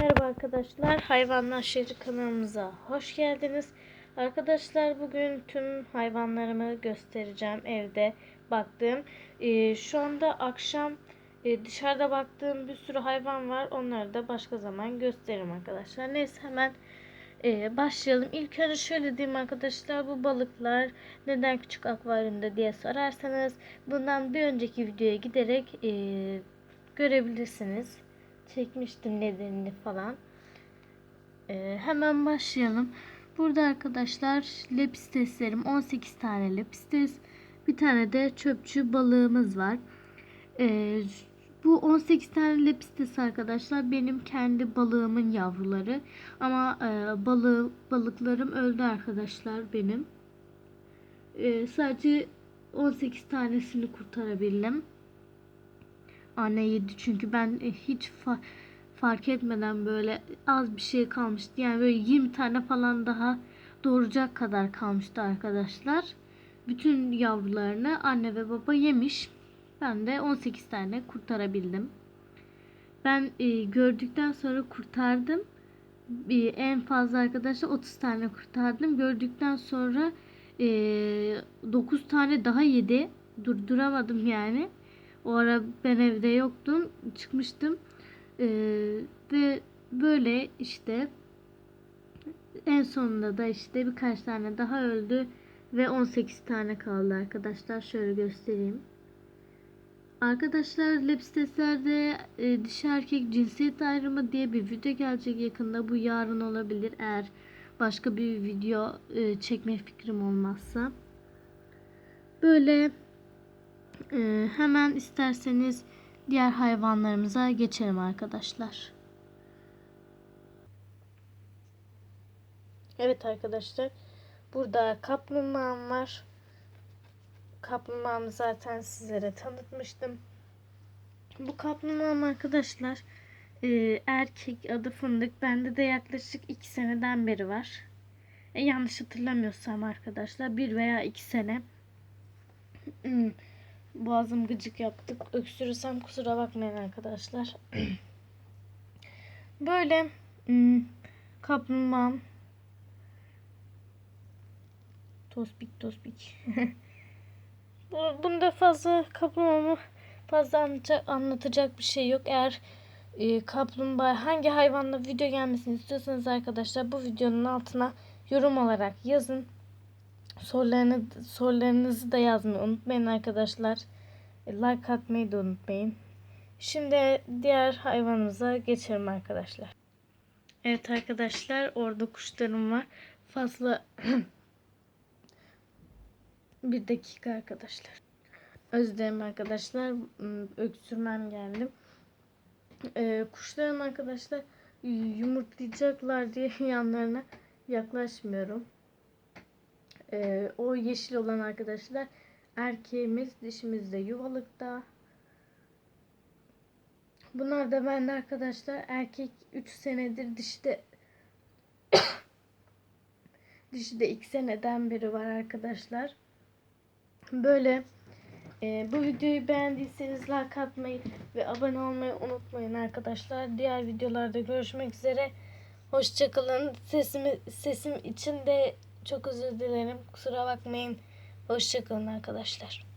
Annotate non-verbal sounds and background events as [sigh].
Merhaba arkadaşlar, Hayvanlar Şehri kanalımıza hoş geldiniz. Arkadaşlar bugün tüm hayvanlarımı göstereceğim evde baktığım. Ee, şu anda akşam e, dışarıda baktığım bir sürü hayvan var. Onları da başka zaman gösteririm arkadaşlar. Neyse hemen e, başlayalım. İlk önce şöyle diyeyim arkadaşlar. Bu balıklar neden küçük akvaryumda diye sorarsanız bundan bir önceki videoya giderek e, görebilirsiniz çekmiştim nedenini falan. Ee, hemen başlayalım. Burada arkadaşlar lepisteslerim 18 tane lepistes. Bir tane de çöpçü balığımız var. Ee, bu 18 tane lepistes arkadaşlar benim kendi balığımın yavruları. Ama e, balığı, balıklarım öldü arkadaşlar benim. Ee, sadece 18 tanesini kurtarabildim anne yedi çünkü ben e, hiç fa- fark etmeden böyle az bir şey kalmıştı. Yani böyle 20 tane falan daha doğuracak kadar kalmıştı arkadaşlar. Bütün yavrularını anne ve baba yemiş. Ben de 18 tane kurtarabildim. Ben e, gördükten sonra kurtardım. E, en fazla arkadaşlar 30 tane kurtardım. Gördükten sonra e, 9 tane daha yedi. Durduramadım yani. O ara ben evde yoktum. Çıkmıştım. Ee, ve böyle işte en sonunda da işte birkaç tane daha öldü ve 18 tane kaldı arkadaşlar. Şöyle göstereyim. Arkadaşlar Lepsteslerde e, dişi erkek cinsiyet ayrımı diye bir video gelecek yakında. Bu yarın olabilir eğer başka bir video e, çekme fikrim olmazsa. Böyle ee, hemen isterseniz diğer hayvanlarımıza geçelim arkadaşlar. Evet arkadaşlar. Burada kaplumbağam var. Kaplumbağamı zaten sizlere tanıtmıştım. Bu kaplumbağam arkadaşlar e, erkek adı fındık. Bende de yaklaşık 2 seneden beri var. E, yanlış hatırlamıyorsam arkadaşlar bir veya 2 sene. Boğazım gıcık yaptık. Öksürürsem kusura bakmayın arkadaşlar. [clears throat] Böyle hmm, kaplumbağam tospik tospik. [laughs] Bunda fazla kaplumbağamı fazla anlatacak bir şey yok. Eğer e, kaplumbağa hangi hayvanla video gelmesini istiyorsanız arkadaşlar bu videonun altına yorum olarak yazın. Sorularını, sorularınızı da yazmayı unutmayın arkadaşlar. E, like atmayı da unutmayın. Şimdi diğer hayvanımıza geçelim arkadaşlar. Evet arkadaşlar orada kuşlarım var. Fazla [clears throat] bir dakika arkadaşlar. Özlerim arkadaşlar. Hmm, öksürmem geldi. Ee, kuşlarım arkadaşlar yumurtlayacaklar diye [laughs] yanlarına yaklaşmıyorum. Ee, o yeşil olan arkadaşlar erkeğimiz dişimiz de yuvalıkta. Bunlar da bende arkadaşlar erkek 3 senedir dişi de dişi de 2 seneden beri var arkadaşlar. Böyle e, bu videoyu beğendiyseniz like atmayı ve abone olmayı unutmayın arkadaşlar. Diğer videolarda görüşmek üzere. Hoşçakalın. Sesimi, sesim için de çok özür dilerim. Kusura bakmayın. Hoşçakalın arkadaşlar.